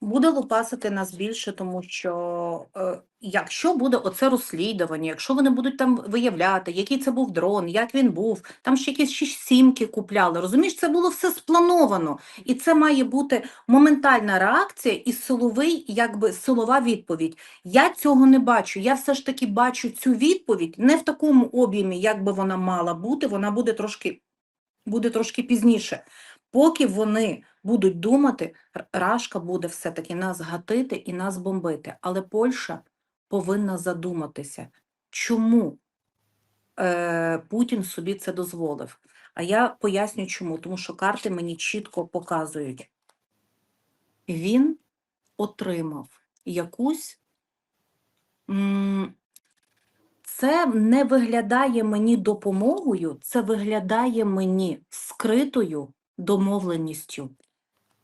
Буде лупасити нас більше, тому що е, якщо буде оце розслідування, якщо вони будуть там виявляти, який це був дрон, як він був, там ще якісь сімки купляли. Розумієш, це було все сплановано, і це має бути моментальна реакція і силовий, якби силова відповідь. Я цього не бачу. Я все ж таки бачу цю відповідь не в такому об'ємі, як би вона мала бути. Вона буде трошки, буде трошки пізніше. Поки вони будуть думати, Рашка буде все-таки нас гатити і нас бомбити. Але Польща повинна задуматися, чому е, Путін собі це дозволив. А я поясню чому, тому що карти мені чітко показують. Він отримав якусь. Це не виглядає мені допомогою, це виглядає мені скритою домовленістю.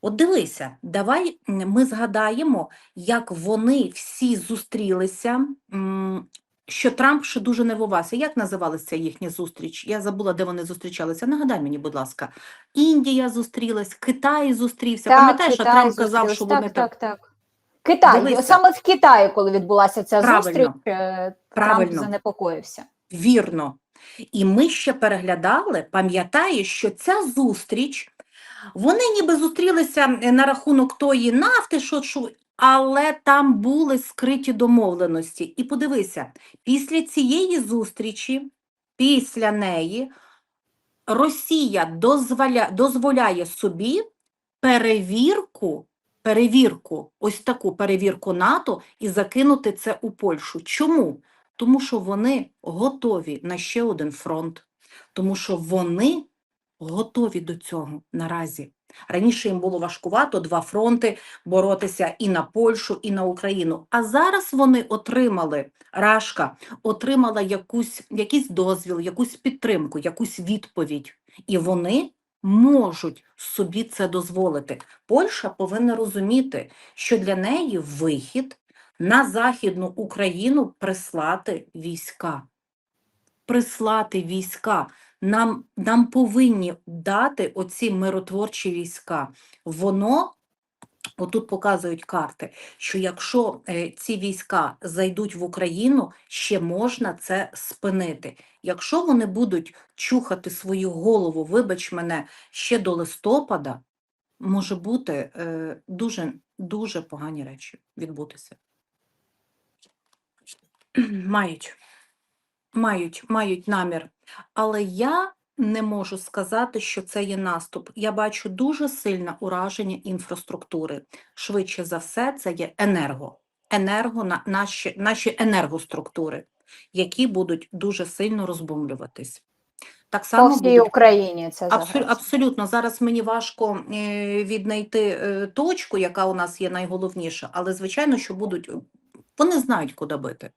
От дивися, давай ми згадаємо, як вони всі зустрілися, що Трамп ще дуже нервувався. Як називалася їхня зустріч? Я забула, де вони зустрічалися. Нагадай мені, будь ласка. Індія зустрілась, Китай зустрівся. Пам'ятаєш, що Трамп казав, що так, вони так, так. так. Китай, Дивися. саме в Китаї, коли відбулася ця Правильно. зустріч, е, Трамп занепокоївся. Вірно. І ми ще переглядали, пам'ятаєш, що ця зустріч, вони ніби зустрілися е, на рахунок тої нафти, що, що, але там були скриті домовленості. І подивися, після цієї зустрічі, після неї, Росія дозволя, дозволяє собі перевірку, перевірку, ось таку перевірку НАТО і закинути це у Польщу. Чому? Тому що вони готові на ще один фронт, тому що вони готові до цього наразі. Раніше їм було важкувато два фронти боротися і на Польщу, і на Україну. А зараз вони отримали Рашка, отримала якусь, якийсь дозвіл, якусь підтримку, якусь відповідь. І вони можуть собі це дозволити. Польща повинна розуміти, що для неї вихід на Західну Україну прислати війська. Прислати війська. Нам, нам повинні дати оці миротворчі війська. Воно, отут показують карти, що якщо е, ці війська зайдуть в Україну, ще можна це спинити. Якщо вони будуть чухати свою голову, вибач мене, ще до листопада, може бути е, дуже, дуже погані речі відбутися. Мають, мають, мають намір. Але я не можу сказати, що це є наступ. Я бачу дуже сильне ураження інфраструктури. Швидше за все, це є енерго. Енерго на наші, наші енергоструктури, які будуть дуже сильно розбомблюватись. Так По само всій будуть Україні це загроза. абсолютно. Зараз мені важко е, віднайти е, точку, яка у нас є найголовніша, але звичайно, що будуть вони знають, куди бити.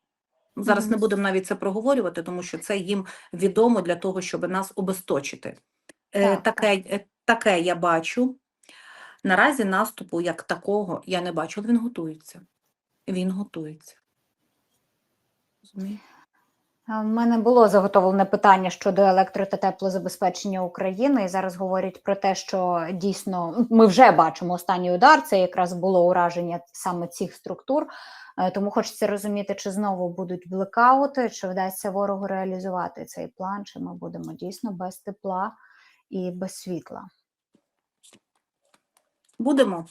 Зараз не будемо навіть це проговорювати, тому що це їм відомо для того, щоб нас обесточити. Е, Так, таке, е, таке я бачу. Наразі наступу як такого я не бачу, але він готується. Він готується. Розумієш? У мене було заготовлене питання щодо електро та теплозабезпечення України. І зараз говорять про те, що дійсно ми вже бачимо останній удар. Це якраз було ураження саме цих структур. Е, Тому хочеться розуміти, чи знову будуть блекаути, чи вдасться ворогу реалізувати цей план, чи ми будемо дійсно без тепла і без світла. Будемо.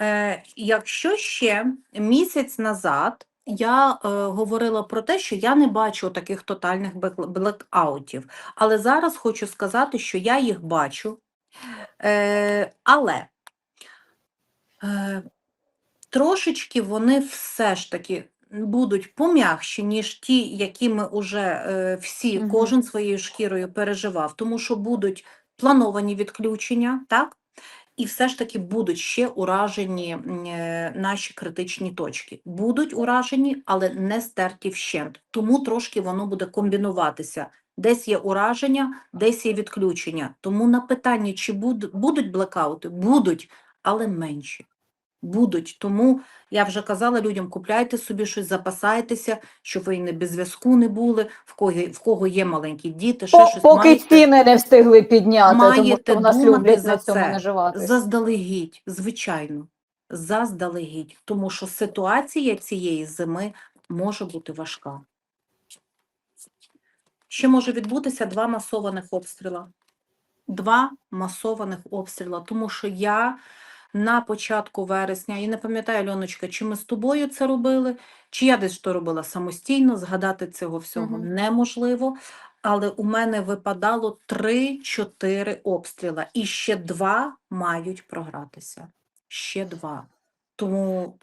Е, якщо ще місяць назад я е, говорила про те, що я не бачу таких тотальних блекаутів, але зараз хочу сказати, що я їх бачу. Е, але е, трошечки вони все ж таки будуть пом'якші, ніж ті, які ми вже е, всі, кожен своєю шкірою переживав, тому що будуть плановані відключення, так? І все ж таки будуть ще уражені е, наші критичні точки. Будуть уражені, але не стерті вщент. Тому трошки воно буде комбінуватися. Десь є ураження, десь є відключення. Тому на питання, чи буд- будуть блекаути, будуть, але менші. Будуть. Тому я вже казала людям, купляйте собі щось, запасайтеся, щоб ви не без зв'язку не були, в кого, в кого є маленькі діти, ще По- щось Поки маєте. ціни не встигли підняти, тому що нас люблять за на цьому це. наживатися. Заздалегідь, звичайно. заздалегідь, тому що ситуація цієї зими може бути важка. Ще може відбутися два масованих обстріла. Два масованих обстріла, тому що я на початку вересня, і не пам'ятаю, Альоночка, чи ми з тобою це робили, чи я десь то робила самостійно, згадати цього всього Мгм. неможливо. Але у мене випадало 3-4 обстріла, і ще два мають програтися. Ще два. Тому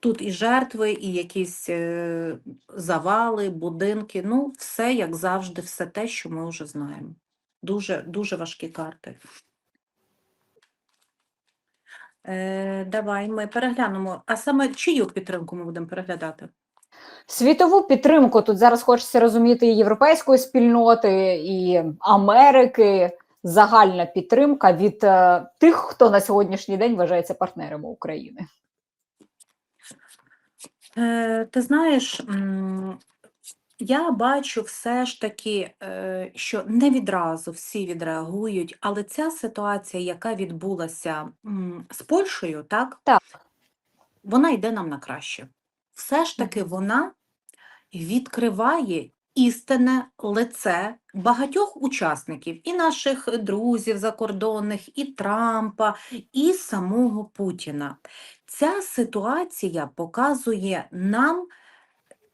тут і жертви, і якісь е, завали, будинки. Ну, все як завжди, все те, що ми вже знаємо. Дуже, дуже важкі карти. Е, давай ми переглянемо. А саме чию підтримку ми будемо переглядати? Світову підтримку тут зараз хочеться розуміти і європейської спільноти, і Америки. Загальна підтримка від е, тих, хто на сьогоднішній день вважається партнерами України. Е, ти знаєш, я бачу все ж таки, е, що не відразу всі відреагують, але ця ситуація, яка відбулася м, з Польщею, так? Так. Вона йде нам на краще. Все ж таки вона відкриває істинне лице багатьох учасників, і наших друзів закордонних, і Трампа, і самого Путіна. Ця ситуація показує нам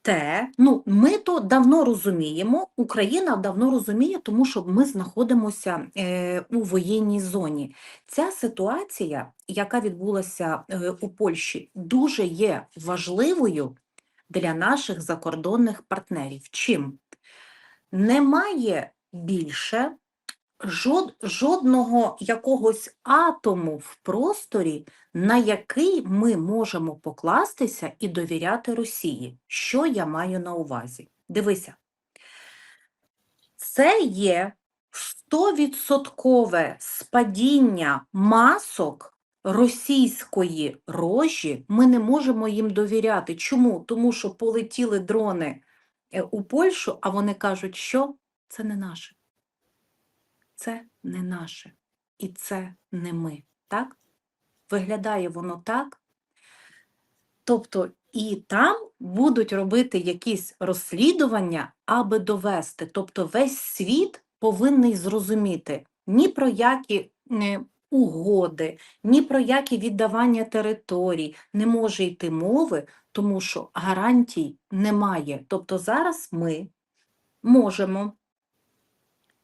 те, ну, ми то давно розуміємо, Україна давно розуміє, тому що ми знаходимося е, у воєнній зоні. Ця ситуація, яка відбулася е, у Польщі, дуже є важливою для наших закордонних партнерів. Чим? Немає більше жод, жодного якогось атому в просторі, на який ми можемо покластися і довіряти Росії. Що я маю на увазі? Дивися, це є стовідсоткове спадіння масок російської рожі. Ми не можемо їм довіряти. Чому? Тому що полетіли дрони е, у Польщу, а вони кажуть, що це не наше. Це не наше. І це не ми. Так? Виглядає воно так. Тобто і там будуть робити якісь розслідування, аби довести. Тобто весь світ повинний зрозуміти ні про які е, угоди, ні про які віддавання територій не може йти мови, тому що гарантій немає. Тобто зараз ми можемо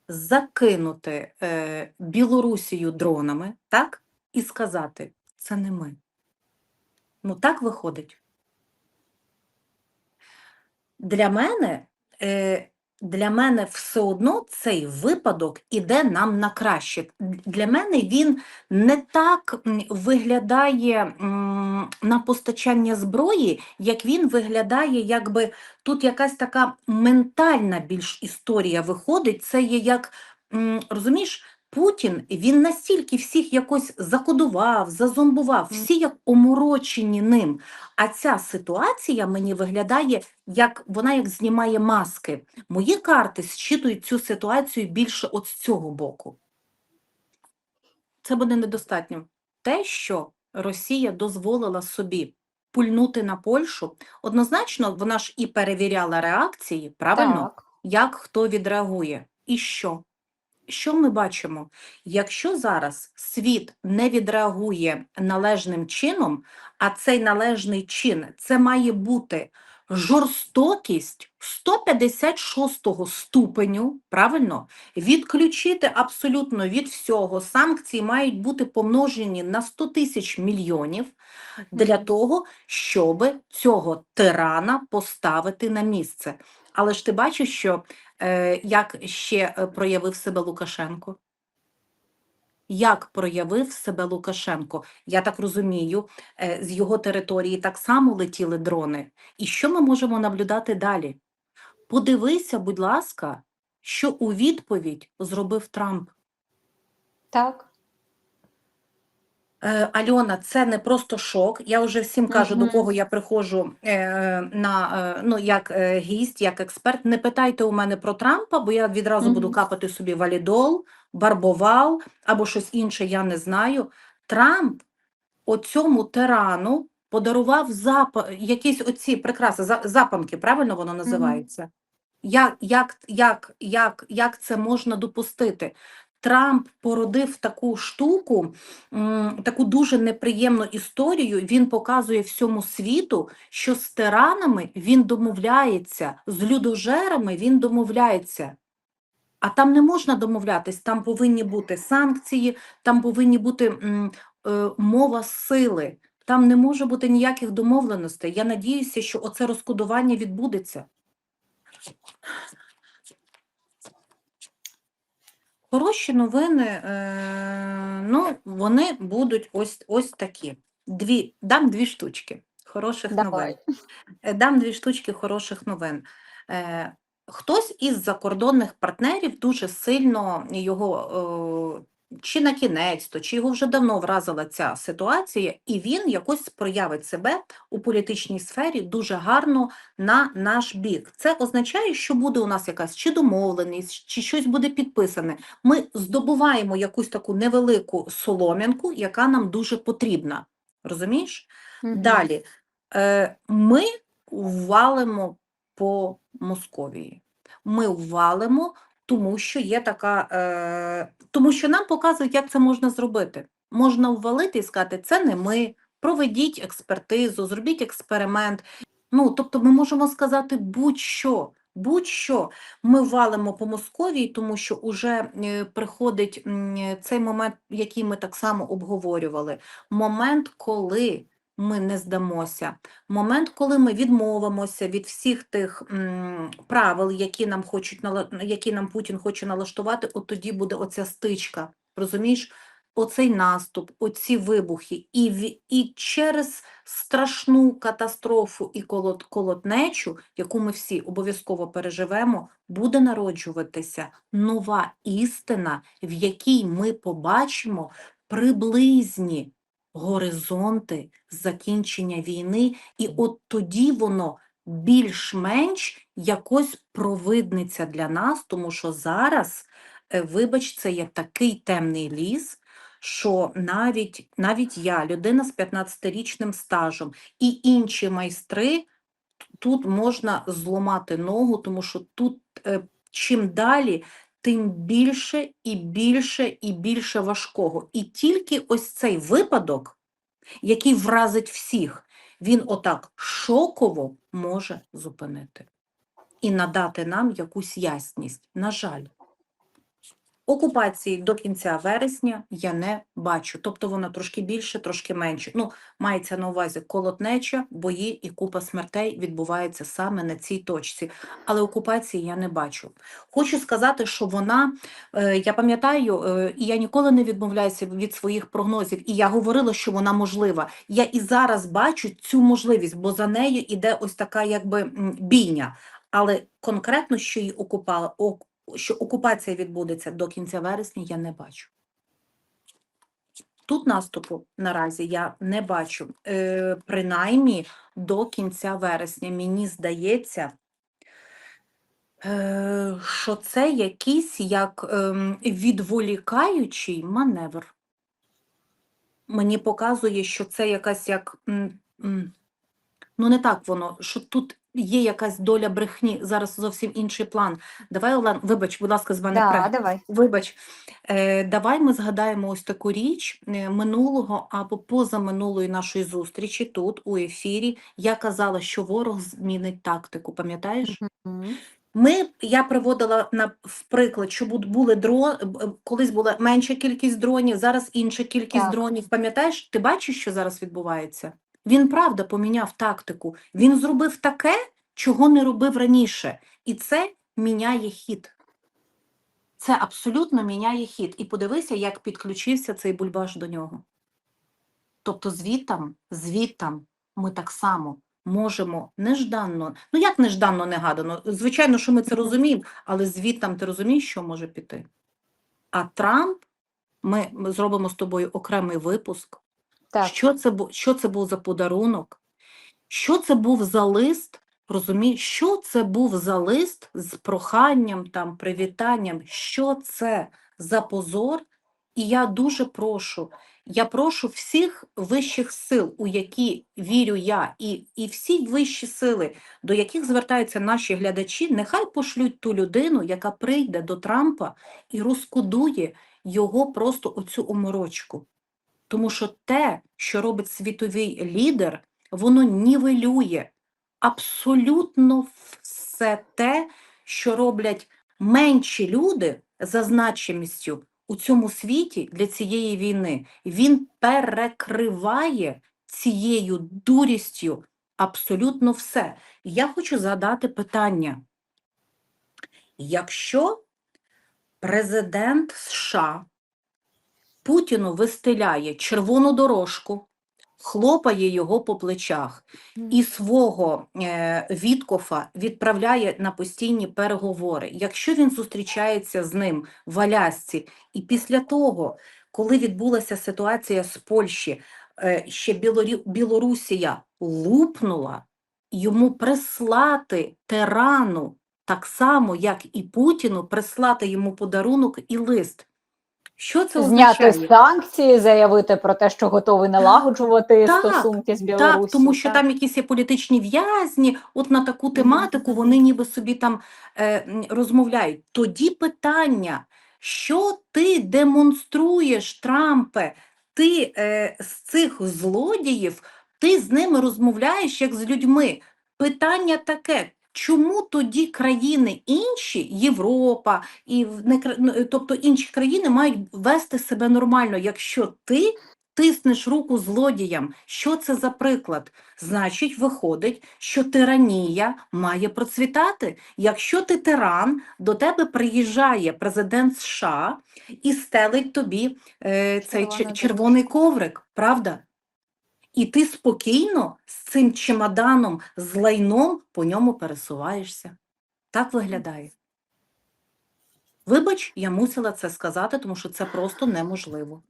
закинути е, Білорусію дронами, так? І сказати, це не ми. Ну так виходить. Для мене, е, для мене все одно цей випадок іде нам на краще. Для мене він не так виглядає на постачання зброї, як він виглядає, якби тут якась така ментальна більш історія виходить. Це є як, розумієш, Путін, він настільки всіх якось закодував, зазомбував, всі як оморочені ним. А ця ситуація мені виглядає, як вона як знімає маски. Мої карти зчитують цю ситуацію більше от з цього боку. Це буде недостатньо. Те, що Росія дозволила собі пульнути на Польщу, однозначно вона ж і перевіряла реакції, правильно? Так. як хто відреагує. І що? Що ми бачимо? Якщо зараз світ не відреагує належним чином, а цей належний чин це має бути жорстокість 156 ступеню, правильно? Відключити абсолютно від всього. Санкції мають бути помножені на 100 тисяч мільйонів для того, щоб цього тирана поставити на місце. Але ж ти бачиш, що як ще е, проявив себе Лукашенко? Як проявив себе Лукашенко? Я так розумію, е, з його території так само летіли дрони. І що ми можемо наблюдати далі? Подивися, будь ласка, що у відповідь зробив Трамп. Так. Е, Альона, це не просто шок. Я вже всім кажу, до кого я приходжу е, на е, ну як е, гість, як експерт. Не питайте у мене про Трампа, бо я відразу буду капати собі валідол, барбовал або щось інше. Я не знаю. Трамп оцьому тирану подарував зап... якісь оці прикраси, за- запанки, правильно воно називається? Як, як, як, як, як це можна допустити? Трамп породив таку штуку, таку дуже неприємну історію. Він показує всьому світу, що з тиранами він домовляється, з людожерами він домовляється. А там не можна домовлятись, там повинні бути санкції, там повинні бути е, мова сили, там не може бути ніяких домовленостей. Я надіюся, що оце розкодування відбудеться. Хороші новини, е, ну, вони будуть ось, ось такі. Дві, дам дві штучки хороших. Давай. новин. Дам дві штучки хороших новин. Е, Хтось із закордонних партнерів дуже сильно його е, чи на кінець, то чи його вже давно вразила ця ситуація, і він якось проявить себе у політичній сфері дуже гарно на наш бік. Це означає, що буде у нас якась чи домовленість, чи щось буде підписане. Ми здобуваємо якусь таку невелику солом'янку, яка нам дуже потрібна. Розумієш? Мгм. Далі. Е, Ми валимо по Московії. Ми валимо, тому що є така, е, тому що нам показують, як це можна зробити. Можна ввалити і сказати, це не ми, проведіть експертизу, зробіть експеримент. Ну, тобто ми можемо сказати будь-що, будь-що. Ми валимо по Московії, тому що вже приходить цей момент, який ми так само обговорювали. Момент, коли ми не здамося, момент, коли ми відмовимося від всіх тих м, правил, які нам хочуть які нам Путін хоче налаштувати, от тоді буде оця стичка. Розумієш? Оцей наступ, оці вибухи, і, і через страшну катастрофу і колот, колотнечу, яку ми всі обов'язково переживемо, буде народжуватися нова істина, в якій ми побачимо приблизні горизонти закінчення війни, і от тоді воно більш-менш якось провидниться для нас, тому що зараз, е, вибач, це є такий темний ліс, що навіть, навіть я, людина з 15-річним стажем, і інші майстри, тут можна зламати ногу, тому що тут е, чим далі, тим більше і більше і більше важкого. І тільки ось цей випадок, який вразить всіх, він отак шоково може зупинити і надати нам якусь ясність. На жаль, окупації до кінця вересня я не бачу. Тобто вона трошки більше, трошки менше. Ну, мається на увазі колотнеча, бої і купа смертей відбувається саме на цій точці. Але окупації я не бачу. Хочу сказати, що вона, е, я пам'ятаю, е, і я ніколи не відмовляюся від своїх прогнозів, і я говорила, що вона можлива. Я і зараз бачу цю можливість, бо за нею іде ось така якби бійня. Але конкретно, що її окупала, ок- що окупація відбудеться до кінця вересня, я не бачу. Тут наступу наразі я не бачу. Е, принаймні до кінця вересня. Мені здається, е, що це якийсь як ем, відволікаючий маневр. Мені показує, що це якась як. Ну, не так воно, що тут є якась доля брехні, зараз зовсім інший план. Давай, Олен, вибач, будь ласка, з мене Да, давай. Вибач, е, давай ми згадаємо ось таку річ е, минулого або позаминулої нашої зустрічі тут, у ефірі. Я казала, що ворог змінить тактику, пам'ятаєш? Мгм. Ми, я приводила на в приклад, що були дрон, колись була менша кількість дронів, зараз інша кількість Так. дронів. Пам'ятаєш, ти бачиш, що зараз відбувається? Він правда поміняв тактику. Він зробив таке, чого не робив раніше. І це міняє хід. Це абсолютно міняє хід. І подивися, як підключився цей бульбаш до нього. Тобто звітам, звітам ми так само можемо нежданно, ну як нежданно негадано, звичайно, що ми це розуміємо, але звітам ти розумієш, що може піти. А Трамп, ми, зробимо з тобою окремий випуск. Так. Що це, що це був за подарунок? Що це був за лист? Розумієш, що це був за лист з проханням, там, привітанням? Що це за позор? І я дуже прошу, я прошу всіх вищих сил, у які вірю я, і, і всі вищі сили, до яких звертаються наші глядачі, нехай пошлють ту людину, яка прийде до Трампа і розкодує його просто оцю оморочку. Тому що те, що робить світовий лідер, воно нівелює абсолютно все те, що роблять менші люди за значимістю у цьому світі для цієї війни. Він перекриває цією дурістю абсолютно все. Я хочу задати питання. Якщо президент США Путіну вистеляє червону дорожку, хлопає його по плечах і свого е, Віткофа відправляє на постійні переговори. Якщо він зустрічається з ним в Алясці, і після того, коли відбулася ситуація з Польщі, е, ще Білорі... Білорусія лупнула, йому прислати тирану, так само, як і Путіну, прислати йому подарунок і лист. Що це Зняти означає? санкції, заявити про те, що готовий налагоджувати Так, стосунки з Білорусі. Так, тому що там якісь є політичні в'язні, от на таку тематику вони ніби собі там е, розмовляють. Тоді питання, що ти демонструєш, Трампе, ти е, з цих злодіїв, ти з ними розмовляєш як з людьми. Питання таке. Чому тоді країни інші, Європа, і ну, тобто інші країни мають вести себе нормально, якщо ти тиснеш руку злодіям. Що це за приклад? Значить, виходить, що тиранія має процвітати. Якщо ти тиран, до тебе приїжджає президент США і стелить тобі е, цей червоний коврик, правда? І ти спокійно з цим чемоданом, з лайном по ньому пересуваєшся. Так виглядає. Вибач, я мусила це сказати, тому що це просто неможливо.